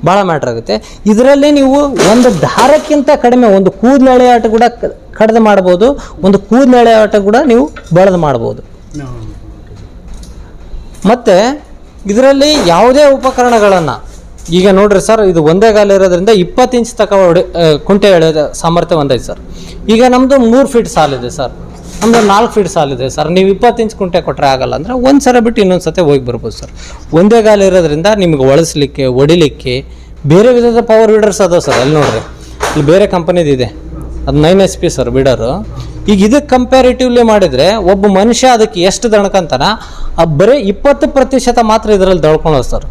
Speaker 1: ಭಾಳ ಮ್ಯಾಟ್ರ್ ಆಗುತ್ತೆ. ಇದರಲ್ಲಿ ನೀವು ಒಂದು ದಾರಕ್ಕಿಂತ ಕಡಿಮೆ ಒಂದು ಕೂದಲೆಳೆ ಆಟ ಕೂಡ ಕಡಿದು ಮಾಡ್ಬೋದು. ಒಂದು ಕೂದಲೆಳೆ ಆಟ ಕೂಡ ನೀವು ಬೆಳೆದು ಮಾಡ್ಬೋದು. ಮತ್ತು ಇದರಲ್ಲಿ ಯಾವುದೇ ಉಪಕರಣಗಳನ್ನು, ಈಗ ನೋಡ್ರಿ ಸರ್, ಇದು ಒಂದೇ ಗಾಲ ಇರೋದ್ರಿಂದ ಇಪ್ಪತ್ತು ಇಂಚ್ ತಕ ಹೊಡೆ ಕುಂಟೆ ಎಳೆದ ಸಾಮರ್ಥ್ಯ ಒಂದೈತೆ ಸರ್. ಈಗ ನಮ್ಮದು ಮೂರು ಫೀಟ್ ಸಾಲಿದೆ ಸರ್. ನಮ್ಮದು ನಾಲ್ಕು ಫೀಟ್ ಸಾಲಿದೆ ಸರ್. ನೀವು ಇಪ್ಪತ್ತು ಇಂಚ್ ಕುಂಟೆ ಕೊಟ್ಟರೆ ಆಗಲ್ಲ ಅಂದರೆ ಒಂದು ಸಲ ಬಿಟ್ಟು ಇನ್ನೊಂದು ಸತಿ ಹೋಗಿ ಬರ್ಬೋದು ಸರ್. ಒಂದೇ ಗಾಲ ಇರೋದ್ರಿಂದ ನಿಮ್ಗೆ ಒಳಸ್ಲಿಕ್ಕೆ ಹೊಡಿಲಿಕ್ಕೆ ಬೇರೆ ವಿಧದ ಪವರ್ ವೀಡರ್ಸ್ ಅದಾವೆ ಸರ್. ಅಲ್ಲಿ ನೋಡ್ರಿ, ಇಲ್ಲಿ ಬೇರೆ ಕಂಪನಿದು ಇದೆ. ಅದು ನೈನ್ ಎಸ್ ಪಿ ಸರ್ ಬಿಡರು ಈಗ ಇದಕ್ಕೆ ಕಂಪ್ಯಾರಿಟಿವ್ಲಿ ಮಾಡಿದರೆ ಒಬ್ಬ ಮನುಷ್ಯ ಅದಕ್ಕೆ ಎಷ್ಟು ದಣ್ಕಂತಾನ ಬರೀ ಇಪ್ಪತ್ತು ಪ್ರತಿಶತ ಮಾತ್ರ ಇದರಲ್ಲಿ ದಳ್ಕೊಂಡು ಸರ್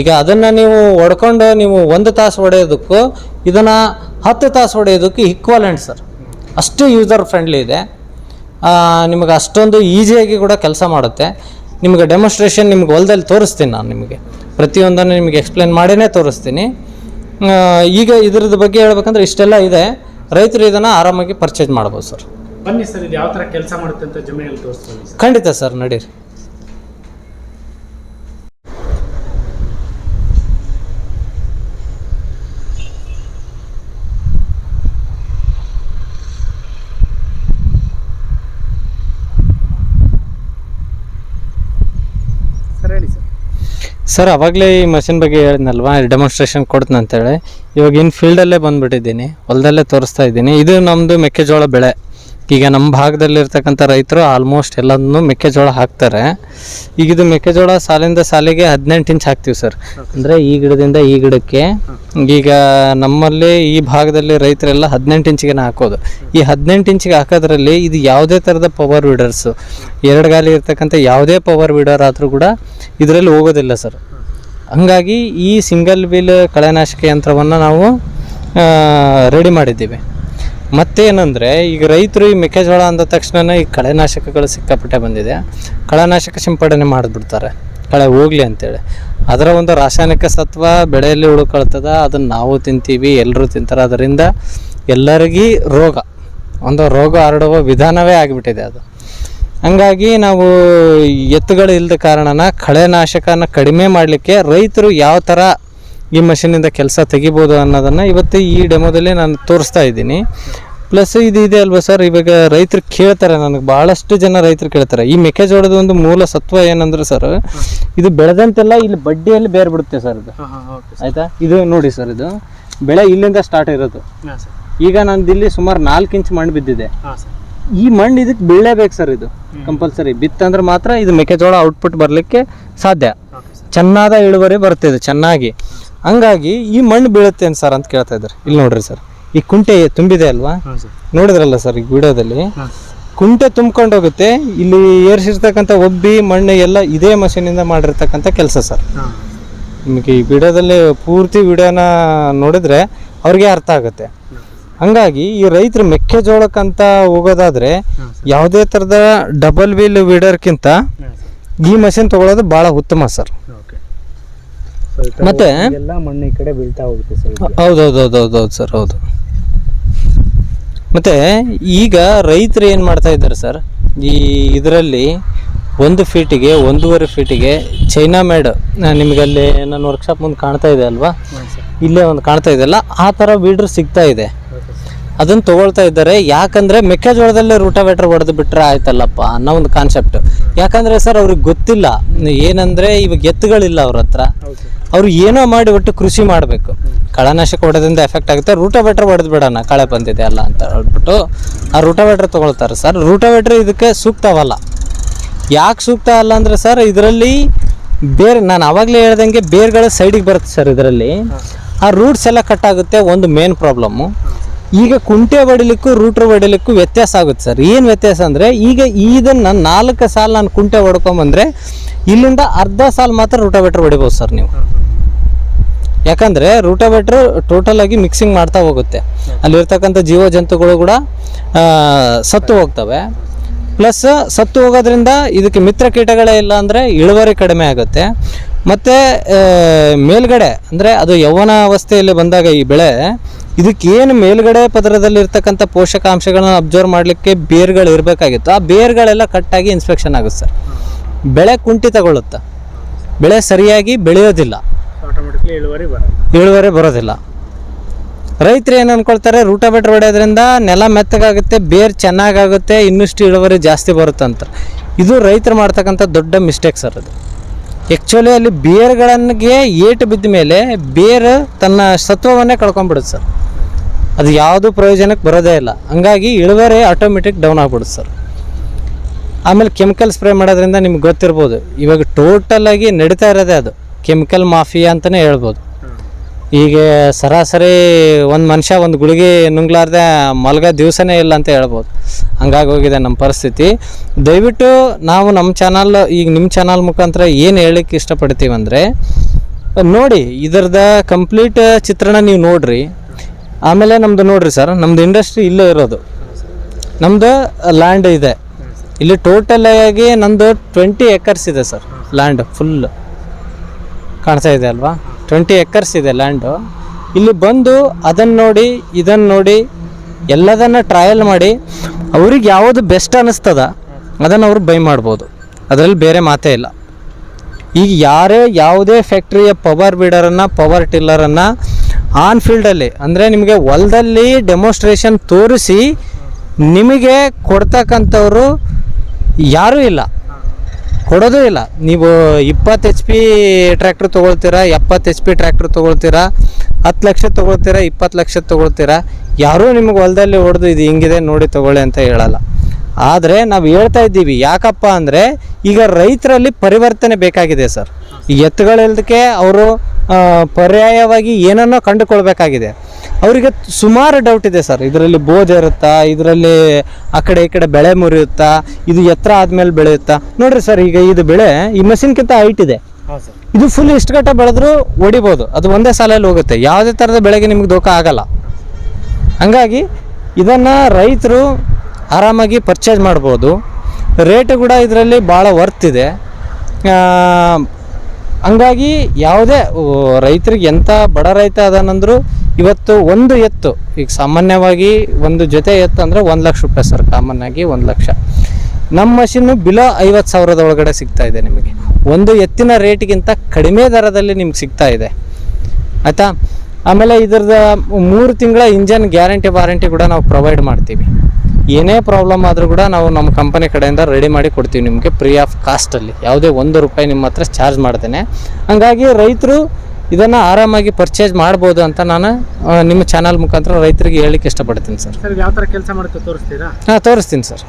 Speaker 1: ಈಗ ಅದನ್ನು ನೀವು ಹೊಡ್ಕೊಂಡು ನೀವು ಒಂದು ತಾಸು ಹೊಡೆಯೋದಕ್ಕೂ ಇದನ್ನು ಹತ್ತು ತಾಸು ಹೊಡೆಯೋದಕ್ಕೂ ಈಕ್ವಲೆಂಟ್ ಸರ್ ಅಷ್ಟು ಯೂಸರ್ ಫ್ರೆಂಡ್ಲಿ ಇದೆ. ನಿಮಗೆ ಅಷ್ಟೊಂದು ಈಸಿಯಾಗಿ ಕೂಡ ಕೆಲಸ ಮಾಡುತ್ತೆ. ನಿಮಗೆ ಡೆಮೋಸ್ಟ್ರೇಷನ್ ನಿಮ್ಗೆ ಹೊಲದಲ್ಲಿ ತೋರಿಸ್ತೀನಿ ನಾನು ನಿಮಗೆ. ಪ್ರತಿಯೊಂದನ್ನು ನಿಮಗೆ ಎಕ್ಸ್ಪ್ಲೇನ್ ಮಾಡಿನೇ ತೋರಿಸ್ತೀನಿ. ಈಗ ಇದ್ರದ್ದು ಬಗ್ಗೆ ಹೇಳ್ಬೇಕಂದ್ರೆ ಇಷ್ಟೆಲ್ಲ ಇದೆ. ರೈತರು ಇದನ್ನು ಆರಾಮಾಗಿ ಪರ್ಚೇಸ್ ಮಾಡ್ಬೋದು ಸರ್.
Speaker 3: ಬನ್ನಿ ಸರ್ ಇದು ಯಾವ ಥರ ಕೆಲಸ ಮಾಡುತ್ತೆ ಅಂತ ಜಮೀನಲ್ಲಿ ತೋರಿಸ್ತೀನಿ
Speaker 1: ಖಂಡಿತ ಸರ್ ನಡೀರಿ.
Speaker 3: ಸರ್,
Speaker 1: ಅವಾಗಲೇ ಈ ಮಷಿನ್ ಬಗ್ಗೆ ಹೇಳಿದ್ನಲ್ವಾ? ಡೆಮಾನ್ಸ್ಟ್ರೇಷನ್ ಕೊಡ್ತೀನಿ ಅಂತೇಳಿ. ಇವಾಗ ಇನ್ನು ಫೀಲ್ಡಲ್ಲೇ ಬಂದುಬಿಟ್ಟಿದ್ದೀನಿ. ಹೊಲದಲ್ಲೇ ತೋರಿಸ್ತಾ ಇದ್ದೀನಿ. ಇದು ನಮ್ಮದು ಮೆಕ್ಕೆಜೋಳ ಬೆಳೆ. ಈಗ ನಮ್ಮ ಭಾಗದಲ್ಲಿರ್ತಕ್ಕಂಥ ರೈತರು ಆಲ್ಮೋಸ್ಟ್ ಎಲ್ಲದನ್ನು ಮೆಕ್ಕೆಜೋಳ ಹಾಕ್ತಾರೆ. ಈಗ ಇದು ಮೆಕ್ಕೆಜೋಳ ಸಾಲಿಂದ ಸಾಲಿಗೆ ಹದಿನೆಂಟು ಇಂಚ್ ಹಾಕ್ತೀವಿ ಸರ್ ಅಂದರೆ ಈ ಗಿಡದಿಂದ ಈ ಗಿಡಕ್ಕೆ ಈಗ ನಮ್ಮಲ್ಲಿ ಈ ಭಾಗದಲ್ಲಿ ರೈತರೆಲ್ಲ ಹದಿನೆಂಟು ಇಂಚಿಗೆ ಹಾಕೋದು. ಈ ಹದಿನೆಂಟು ಇಂಚಿಗೆ ಹಾಕೋದ್ರಲ್ಲಿ ಇದು ಯಾವುದೇ ಥರದ ಪವರ್ ವೀಡರ್ಸು ಎರಡು ಗಾಲಿ ಇರ್ತಕ್ಕಂಥ ಯಾವುದೇ ಪವರ್ ವೀಡರ್ ಆದರೂ ಕೂಡ ಇದರಲ್ಲಿ ಹೋಗೋದಿಲ್ಲ ಸರ್ ಹಂಗಾಗಿ ಈ ಸಿಂಗಲ್ ವೀಲ್ ಕಳೆನಾಶಕ ಯಂತ್ರವನ್ನು ನಾವು ರೆಡಿ ಮಾಡಿದ್ದೀವಿ. ಮತ್ತೇನಂದರೆ, ಈಗ ರೈತರು ಈ ಮೆಕ್ಕೆಜೋಳ ಅಂದ ತಕ್ಷಣ ಈ ಕಳೆನಾಶಕಗಳು ಸಿಕ್ಕಾಪಟ್ಟೆ ಬಂದಿದೆ. ಕಳೆನಾಶಕ ಸಿಂಪಡಣೆ ಮಾಡಿಬಿಡ್ತಾರೆ. ಕಳೆ ಹೋಗ್ಲಿ ಅಂತೇಳಿ. ಅದರ ಒಂದು ರಾಸಾಯನಿಕ ಸತ್ವ ಬೆಳೆಯಲ್ಲಿ ಉಳ್ಕೊಳ್ತದ, ಅದನ್ನು ನಾವು ತಿಂತೀವಿ ಎಲ್ಲರೂ ತಿಂತಾರೆ. ಅದರಿಂದ ಎಲ್ಲರಿಗೂ ರೋಗ, ಒಂದು ರೋಗ ಹರಡುವ ವಿಧಾನವೇ ಆಗಿಬಿಟ್ಟಿದೆ ಅದು. ಹಂಗಾಗಿ ನಾವು ಎತ್ತುಗಳು ಇಲ್ಲದ ಕಾರಣನ ಕಳೆನಾಶಕನ ಕಡಿಮೆ ಮಾಡಲಿಕ್ಕೆ ರೈತರು ಯಾವ ಥರ ಈ ಮಷೀನಿಂದ ಕೆಲಸ ತೆಗಿಬೋದು ಅನ್ನೋದನ್ನು ಇವತ್ತು ಈ ಡೆಮೋದಲ್ಲಿ ನಾನು ತೋರಿಸ್ತಾ ಇದ್ದೀನಿ. ಪ್ಲಸ್ ಇದು ಇದೆ ಅಲ್ವಾ ಸರ್ ಇವಾಗ ರೈತರು ಕೇಳ್ತಾರೆ ನನಗೆ ಭಾಳಷ್ಟು ಜನ ರೈತರು ಕೇಳ್ತಾರೆ. ಈ ಮೆಕ್ಕೆಜೋಳದ ಒಂದು ಮೂಲ ಸತ್ವ ಏನಂದ್ರೆ ಸರ್ ಇದು ಬೆಳೆದಂತೆಲ್ಲ ಇಲ್ಲಿ ಬಡ್ಡಿಯಲ್ಲಿ ಬೇರೆ ಬಿಡುತ್ತೆ ಸರ್ ಇದು ಆಯ್ತಾ? ಇದು ನೋಡಿ ಸರ್ ಇದು. ಬೆಳೆ ಇಲ್ಲಿಂದ ಸ್ಟಾರ್ಟ್ ಇರೋದು. ಈಗ ನಂದು ಇಲ್ಲಿ ಸುಮಾರು ನಾಲ್ಕು ಇಂಚ್ ಮಣ್ಣು ಬಿದ್ದಿದೆ. ಈ ಮಣ್ಣು ಇದಕ್ಕೆ ಬೀಳಲೇಬೇಕು ಸರ್ ಇದು ಕಂಪಲ್ಸರಿ ಬಿತ್ತಂದ್ರೆ ಮಾತ್ರ ಇದು ಮೆಕ್ಕೆಜೋಳ ಔಟ್ಪುಟ್ ಬರಲಿಕ್ಕೆ ಸಾಧ್ಯ. ಚೆನ್ನಾದ ಇಳುವರಿ ಬರುತ್ತೆ ಇದು ಚೆನ್ನಾಗಿ. ಹಂಗಾಗಿ ಈ ಮಣ್ಣು ಬೀಳುತ್ತೇನು ಸರ್ ಅಂತ ಕೇಳ್ತಾ ಇದ್ದಾರೆ. ಇಲ್ಲಿ ನೋಡ್ರಿ ಸರ್ ಈ ಕುಂಟೆ ತುಂಬಿದೆ ಅಲ್ವಾ? ನೋಡಿದ್ರಲ್ಲ ಸರ್ ಈ ವಿಡಿಯೋದಲ್ಲಿ? ಕುಂಟೆ ತುಂಬ್ಕೊಂಡು ಹೋಗುತ್ತೆ. ಇಲ್ಲಿ ಏರ್ಸಿರ್ತಕ್ಕಂಥ ಒಬ್ಬಿ ಮಣ್ಣು ಎಲ್ಲ ಇದೇ ಮಷೀನಿಂದ ಮಾಡಿರ್ತಕ್ಕಂಥ ಕೆಲಸ ಸರ್ ನಿಮಗೆ ಈ ವಿಡಿಯೋದಲ್ಲಿ ಪೂರ್ತಿ ವಿಡಿಯೋನ ನೋಡಿದ್ರೆ ಅವ್ರಿಗೆ ಅರ್ಥ ಆಗುತ್ತೆ. ಹಂಗಾಗಿ ಈ ರೈತರು ಮೆಕ್ಕೆಜೋಳಕ್ಕಂತ ಹೋಗೋದಾದ್ರೆ ಯಾವುದೇ ಥರದ ಡಬಲ್ ವೀಲ್ ವೀಡರ್ಕ್ಕಿಂತ ಈ ಮಷಿನ್ ತಗೊಳ್ಳೋದು ಭಾಳ ಉತ್ತಮ ಸರ್ ಮತ್ತೆ?
Speaker 3: ಎಲ್ಲ ಮಣ್ಣು ಈ ಕಡೆ ಬೀಳ್ತಾ ಹೋಗುತ್ತೆ ಸರ್
Speaker 1: ಹೌದೌದೌದೌದೌದು ಸರ್ ಹೌದು. ಮತ್ತೆ ಈಗ ರೈತರು ಏನು ಮಾಡ್ತಾ ಇದ್ದಾರೆ ಸರ್? ಈ ಇದರಲ್ಲಿ ಒಂದು ಫೀಟಿಗೆ ಒಂದೂವರೆ ಫೀಟಿಗೆ ಚೈನಾ ಮೇಡ್ ನಿಮಗಲ್ಲಿ ನನ್ನ ವರ್ಕ್ಶಾಪ್ ಮುಂದೆ ಕಾಣ್ತಾ ಇದೆ ಅಲ್ವಾ? ಇಲ್ಲೇ ಒಂದು ಕಾಣ್ತಾ ಇದೆ ಅಲ್ಲ ಆ ಥರ ವೀಡ್ರ್ ಸಿಗ್ತಾ ಇದೆ. ಅದನ್ನು ತಗೊಳ್ತಾ ಇದ್ದಾರೆ. ಯಾಕಂದ್ರೆ ಮೆಕ್ಕೆಜೋಳದಲ್ಲೇ ರೂಟಾವೇಟರ್ ಹೊಡೆದು ಬಿಟ್ರೆ ಆಯ್ತಲ್ಲಪ್ಪ ಅನ್ನೋ ಒಂದು ಕಾನ್ಸೆಪ್ಟ್ ಯಾಕಂದ್ರೆ ಸರ್ ಅವ್ರಿಗೆ ಗೊತ್ತಿಲ್ಲ. ಏನಂದ್ರೆ ಇವಾಗ ಎತ್ತುಗಳಿಲ್ಲ ಅವ್ರ ಹತ್ರ. ಅವ್ರು ಏನೋ ಮಾಡಿ ಒಟ್ಟು ಕೃಷಿ ಮಾಡಬೇಕು. ಕಳನಾಶಕ ಹೊಡೆದಿಂದ ಎಫೆಕ್ಟ್ ಆಗುತ್ತೆ. ರೂಟಾವೇಟರ್ ಹೊಡೆದು ಬಿಡೋಣ ಕಳೆ ಬಂದಿದೆ ಅಲ್ಲ ಅಂತ ಹೇಳ್ಬಿಟ್ಟು ಆ ರೂಟಾವೇಟರ್ ತಗೊಳ್ತಾರೆ ಸರ್ ರೂಟಾವೇಟರ್ ಇದಕ್ಕೆ ಸೂಕ್ತವಲ್ಲ. ಯಾಕೆ ಸೂಕ್ತ ಅಲ್ಲ ಅಂದರೆ ಸರ್ ಇದರಲ್ಲಿ ಬೇರೆ ನಾನು ಆವಾಗಲೇ ಹೇಳ್ದಂಗೆ ಬೇರ್ಗಳ ಸೈಡಿಗೆ ಬರುತ್ತೆ ಸರ್ ಇದರಲ್ಲಿ. ಆ ರೂಟ್ಸ್ ಎಲ್ಲ ಕಟ್ ಆಗುತ್ತೆ ಒಂದು ಮೇನ್ ಪ್ರಾಬ್ಲಮ್ಮು ಈಗ ಕುಂಟೆ ಹೊಡಿಲಿಕ್ಕೂ ರೂಟ್ರ್ ಹೊಡಿಲಿಕ್ಕೂ ವ್ಯತ್ಯಾಸ ಆಗುತ್ತೆ ಸರ್. ಏನು ವ್ಯತ್ಯಾಸ ಅಂದರೆ, ಈಗ ಇದನ್ನು ನಾಲ್ಕು ಸಾಲ ನಾನು ಕುಂಟೆ ಹೊಡ್ಕೊಂಬಂದರೆ ಇಲ್ಲಿಂದ ಅರ್ಧ ಸಾಲು ಮಾತ್ರ ರೂಟೋವೇಟ್ರ್ ಹೊಡಿಬೋದು ಸರ್ ನೀವು. ಯಾಕಂದರೆ ರೂಟೋವೇಟ್ರ್ ಟೋಟಲ್ ಆಗಿ ಮಿಕ್ಸಿಂಗ್ ಮಾಡ್ತಾ ಹೋಗುತ್ತೆ. ಅಲ್ಲಿರ್ತಕ್ಕಂಥ ಜೀವ ಜಂತುಗಳು ಕೂಡ ಸತ್ತು ಹೋಗ್ತವೆ. ಪ್ಲಸ್ ಸತ್ತು ಹೋಗೋದ್ರಿಂದ ಇದಕ್ಕೆ ಮಿತ್ರ ಕೀಟಗಳೇ ಇಲ್ಲ ಅಂದರೆ ಇಳುವರಿ ಕಡಿಮೆ ಆಗುತ್ತೆ. ಮತ್ತು ಮೇಲ್ಗಡೆ ಅಂದರೆ ಅದು ಯೌವನ ಅವಸ್ಥೆಯಲ್ಲಿ ಬಂದಾಗ ಈ ಬೆಳೆ ಇದಕ್ಕೇನು ಮೇಲ್ಗಡೆ ಪದರದಲ್ಲಿ ಇರ್ತಕ್ಕಂಥ ಪೋಷಕಾಂಶಗಳನ್ನ ಅಬ್ಸರ್ವ್ ಮಾಡಲಿಕ್ಕೆ ಬೇರ್ಗಳು ಇರಬೇಕಾಗಿತ್ತು. ಆ ಬೇರ್ಗಳೆಲ್ಲ ಕಟ್ಟಾಗಿ ಇನ್ಸ್ಪೆಕ್ಷನ್ ಆಗುತ್ತೆ ಸರ್. ಬೆಳೆ ಕುಂಠಿತಗೊಳ್ಳುತ್ತೆ? ಬೆಳೆ ಸರಿಯಾಗಿ ಬೆಳೆಯೋದಿಲ್ಲ.
Speaker 3: ಇಳುವರಿ ಬರೋದು
Speaker 1: ಇಳುವರಿ ಬರೋದಿಲ್ಲ. ರೈತರು ಏನು ಅನ್ಕೊಳ್ತಾರೆ ರೂಟೋವೇಟ್ರ್ ಹೊಡೆಯೋದ್ರಿಂದ ನೆಲ ಮೆತ್ತಗಾಗುತ್ತೆ ಬೇರ್ ಚೆನ್ನಾಗಾಗುತ್ತೆ ಇನ್ನಷ್ಟು ಇಳುವರಿ ಜಾಸ್ತಿ ಬರುತ್ತೆ ಅಂತ. ಇದು ರೈತರು ಮಾಡ್ತಕ್ಕಂಥ ದೊಡ್ಡ ಮಿಸ್ಟೇಕ್ ಸರ್ ಅದು. ಆ್ಯಕ್ಚುಲಿ ಅಲ್ಲಿ ಬೇರ್ಗಳಿಗೆ ಏಟು ಬಿದ್ದ ಮೇಲೆ ಬೇರು ತನ್ನ ಸತ್ವವನ್ನೇ ಕಳ್ಕೊಂಡ್ಬಿಡುತ್ತೆ ಸರ್. ಅದು ಯಾವುದು ಪ್ರಯೋಜನಕ್ಕೆ ಬರೋದೇ ಇಲ್ಲ. ಹಂಗಾಗಿ ಇಳುವರಿ ಆಟೋಮೆಟಿಕ್ ಡೌನ್ ಆಗ್ಬಿಡುತ್ತೆ ಸರ್. ಆಮೇಲೆ ಕೆಮಿಕಲ್ ಸ್ಪ್ರೇ ಮಾಡೋದ್ರಿಂದ ನಿಮ್ಗೆ ಗೊತ್ತಿರ್ಬೋದು. ಇವಾಗ ಟೋಟಲ್ ಆಗಿ ನಡೀತಾ ಇರೋದೇ ಅದು. ಕೆಮಿಕಲ್ ಮಾಫಿಯಾ ಅಂತಲೇ ಹೇಳ್ಬೋದು. ಈಗ ಸರಾಸರಿ ಒಂದು ಮನುಷ್ಯ ಒಂದು ಗುಳಿಗೆ ನುಂಗ್ಲಾರ್ದೆ ಮಲ್ಗ ದಿವಸನೇ ಇಲ್ಲ ಅಂತ ಹೇಳ್ಬೋದು. ಹಂಗಾಗಿ ಹೋಗಿದೆ ನಮ್ಮ ಪರಿಸ್ಥಿತಿ. ದಯವಿಟ್ಟು ನಾವು ನಮ್ಮ ಚಾನಲ್ ಈಗ ನಿಮ್ಮ ಚಾನಲ್ ಮುಖಾಂತರ ಏನು ಹೇಳಕ್ಕೆ ಇಷ್ಟಪಡ್ತೀವಂದರೆ ನೋಡಿ ಇದರದ ಕಂಪ್ಲೀಟ್ ಚಿತ್ರಣ ನೀವು ನೋಡ್ರಿ. ಆಮೇಲೆ ನಮ್ದು ನೋಡ್ರಿ ಸರ್, ನಮ್ದು ಇಂಡಸ್ಟ್ರಿ ಇಲ್ಲೇ ಇರೋದು. ನಮ್ದು ಲ್ಯಾಂಡ್ ಇದೆ. ಇಲ್ಲಿ ಟೋಟಲ್ ಆಗಿ ನಂದು ಟ್ವೆಂಟಿ ಎಕರ್ಸ್ ಇದೆ ಸರ್ ಲ್ಯಾಂಡ್ ಫುಲ್ ಕಾಣ್ತಾ ಇದೆ ಅಲ್ವಾ? ಟ್ವೆಂಟಿ ಎಕರ್ಸ್ ಇದೆ ಲ್ಯಾಂಡು ಇಲ್ಲಿ ಬಂದು ಅದನ್ನು ನೋಡಿ ಇದನ್ನು ನೋಡಿ, ಎಲ್ಲದನ್ನು ಟ್ರಯಲ್ ಮಾಡಿ, ಅವ್ರಿಗೆ ಯಾವುದು ಬೆಸ್ಟ್ ಅನ್ನಿಸ್ತದ ಅದನ್ನು ಅವ್ರು ಬೈ ಮಾಡ್ಬೋದು. ಅದರಲ್ಲಿ ಬೇರೆ ಮಾತೇ ಇಲ್ಲ. ಈಗ ಯಾರೇ ಯಾವುದೇ ಫ್ಯಾಕ್ಟ್ರಿಯ ಪವರ್ ಬೀಡರನ್ನು ಪವರ್ ಟಿಲ್ಲರನ್ನು ಆನ್ ಫೀಲ್ಡಲ್ಲಿ ಅಂದರೆ ನಿಮಗೆ ಹೊಲದಲ್ಲಿ ಡೆಮೋಸ್ಟ್ರೇಷನ್ ತೋರಿಸಿ ನಿಮಗೆ ಕೊಡ್ತಕ್ಕಂಥವ್ರು ಯಾರೂ ಇಲ್ಲ. ಕೊಡೋದು ಇಲ್ಲ. ನೀವು ಇಪ್ಪತ್ತು ಎಚ್ ಪಿ ಟ್ರ್ಯಾಕ್ಟ್ರ್ ತೊಗೊಳ್ತೀರಾ, ಎಪ್ಪತ್ತು ಎಚ್ ಪಿ ಟ್ರ್ಯಾಕ್ಟ್ರ್ ತೊಗೊಳ್ತೀರಾ, ಹತ್ತು ಲಕ್ಷ ತೊಗೊಳ್ತೀರಾ, ಇಪ್ಪತ್ತು ಲಕ್ಷ ತೊಗೊಳ್ತೀರಾ, ಯಾರೂ ನಿಮಗೆ ಹೊಲದಲ್ಲಿ ಹೊಡೆದು ಇದು ಹಿಂಗಿದೆ ನೋಡಿ ತೊಗೊಳ್ಳಿ ಅಂತ ಹೇಳಲ್ಲ. ಆದರೆ ನಾವು ಹೇಳ್ತಾ ಇದ್ದೀವಿ, ಯಾಕಪ್ಪ ಅಂದರೆ ಈಗ ರೈತರಲ್ಲಿ ಪರಿವರ್ತನೆ ಬೇಕಾಗಿದೆ ಸರ್. ಎತ್ತುಗಳಿಲ್ದಕ್ಕೆ ಅವರು ಪರ್ಯಾಯವಾಗಿ ಏನನ್ನೋ ಕಂಡುಕೊಳ್ಬೇಕಾಗಿದೆ. ಅವರಿಗೆ ಸುಮಾರು ಡೌಟ್ ಇದೆ ಸರ್. ಇದರಲ್ಲಿ ಬೋಧೆ ಇರುತ್ತಾ ಇದರಲ್ಲಿ ಆ ಕಡೆ ಈ ಕಡೆ ಬೆಳೆ ಮುರಿಯುತ್ತಾ ಇದು ಎತ್ತರ ಆದ್ಮೇಲೆ ಬೆಳೆಯುತ್ತಾ. ನೋಡ್ರಿ ಸರ್ ಈಗ ಇದು ಬೆಳೆ ಈ ಮೆಷಿನ್ಗಿಂತ ಹೈಟ್ ಇದೆ. ಇದು ಫುಲ್ ಇಷ್ಟು ಗಂಟೆ ಬೆಳೆದ್ರು ಹೊಡಿಬೋದು ಅದು ಒಂದೇ ಸಾಲಲ್ಲಿ ಹೋಗುತ್ತೆ. ಯಾವುದೇ ಥರದ ಬೆಳೆಗೆ ನಿಮ್ಗೆ ದೋಖ ಆಗಲ್ಲ. ಹಂಗಾಗಿ ಇದನ್ನು ರೈತರು ಆರಾಮಾಗಿ ಪರ್ಚೇಸ್ ಮಾಡ್ಬೋದು. ರೇಟ್ ಕೂಡ ಇದರಲ್ಲಿ ಭಾಳ ವರ್ತ್ ಇದೆ. ಹಂಗಾಗಿ ಯಾವುದೇ ರೈತರಿಗೆ ಎಂಥ ಬಡ ರೈತ ಅದಾನಂದ್ರು ಇವತ್ತು ಒಂದು ಎತ್ತು, ಈಗ ಸಾಮಾನ್ಯವಾಗಿ ಒಂದು ಜೊತೆ ಎತ್ತು ಅಂದರೆ ಒಂದು ಲಕ್ಷ ರೂಪಾಯಿ ಸರ್ ಕಾಮನ್ ಆಗಿ ಒಂದು ಲಕ್ಷ. ನಮ್ಮ ಮಷಿನ್ನು ಬಿಲೋ ಐವತ್ತು ಸಾವಿರದ ಒಳಗಡೆ ಸಿಗ್ತಾ ಇದೆ ನಿಮಗೆ. ಒಂದು ಎತ್ತಿನ ರೇಟ್ಗಿಂತ ಕಡಿಮೆ ದರದಲ್ಲಿ ನಿಮ್ಗೆ ಸಿಗ್ತಾ ಇದೆ. ಆಯಿತಾ? ಆಮೇಲೆ ಇದ್ರದ್ದು ಮೂರು ತಿಂಗಳ ಇಂಜನ್ ಗ್ಯಾರಂಟಿ ವಾರಂಟಿ ಕೂಡ ನಾವು ಪ್ರೊವೈಡ್ ಮಾಡ್ತೀವಿ. ಏನೇ ಪ್ರಾಬ್ಲಮ್ ಆದರೂ ಕೂಡ ನಾವು ನಮ್ಮ ಕಂಪನಿ ಕಡೆಯಿಂದ ರೆಡಿ ಮಾಡಿ ಕೊಡ್ತೀವಿ ನಿಮಗೆ ಫ್ರೀ ಆಫ್ ಕಾಸ್ಟಲ್ಲಿ ಯಾವುದೇ ಒಂದು ರೂಪಾಯಿ ನಿಮ್ಮ ಹತ್ರ ಚಾರ್ಜ್ ಮಾಡ್ತೇನೆ ಹಂಗಾಗಿ ರೈತರು ಇದನ್ನು ಆರಾಮಾಗಿ ಪರ್ಚೇಸ್ ಮಾಡ್ಬೋದು ಅಂತ ನಾನು ನಿಮ್ಮ ಚಾನಲ್ ಮುಖಾಂತರ ರೈತರಿಗೆ ಹೇಳಲಿಕ್ಕೆ ಇಷ್ಟಪಡ್ತೀನಿ
Speaker 3: ಸರ್. ಯಾವ ಥರ ಕೆಲಸ ಮಾಡುತ್ತೆ ತೋರಿಸ್ತೀರಾ?
Speaker 1: ಹಾಂ ತೋರಿಸ್ತೀನಿ ಸರ್.